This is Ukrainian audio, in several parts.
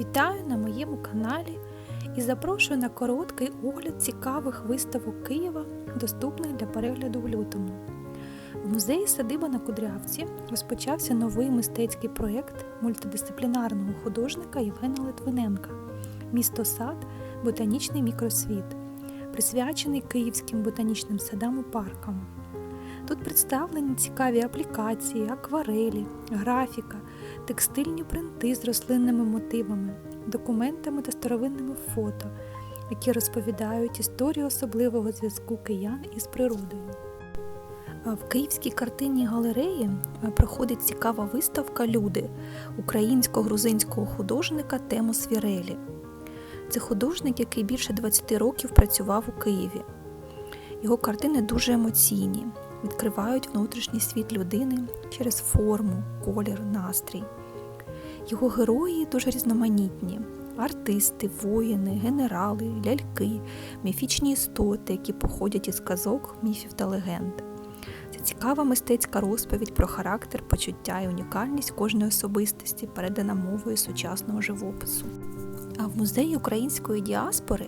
Вітаю на моєму каналі і запрошую на короткий огляд цікавих виставок Києва, доступних для перегляду в лютому. В музеї Садиба на Кудрявці розпочався новий мистецький проєкт мультидисциплінарного художника Євгена Литвиненка Місто сад Ботанічний мікросвіт, присвячений київським ботанічним садам і паркам. Тут представлені цікаві аплікації, акварелі, графіка, текстильні принти з рослинними мотивами, документами та старовинними фото, які розповідають історію особливого зв'язку киян із природою. В Київській картинній галереї проходить цікава виставка Люди українсько-грузинського художника Темо Свірелі. Це художник, який більше 20 років працював у Києві. Його картини дуже емоційні, відкривають внутрішній світ людини через форму, колір, настрій. Його герої дуже різноманітні: артисти, воїни, генерали, ляльки, міфічні істоти, які походять із казок, міфів та легенд. Це цікава мистецька розповідь про характер, почуття і унікальність кожної особистості, передана мовою сучасного живопису. А в музеї української діаспори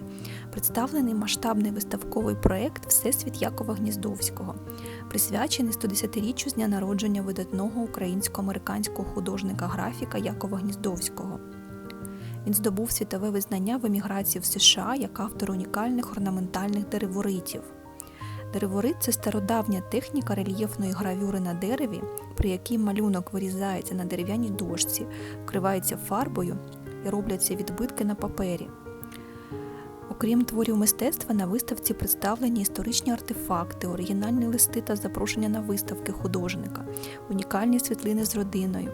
представлений масштабний виставковий проєкт Всесвіт Якова Гніздовського, присвячений 110-річчю з дня народження видатного українсько-американського художника-графіка Якова Гніздовського. Він здобув світове визнання в еміграції в США як автор унікальних орнаментальних дереворитів. Дереворит це стародавня техніка рельєфної гравюри на дереві, при якій малюнок вирізається на дерев'яній дошці, вкривається фарбою і робляться відбитки на папері. Окрім творів мистецтва, на виставці представлені історичні артефакти, оригінальні листи та запрошення на виставки художника, унікальні світлини з родиною,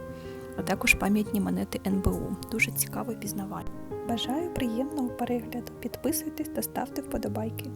а також пам'ятні монети НБУ. Дуже цікаво і. Бажаю приємного перегляду. Підписуйтесь та ставте вподобайки.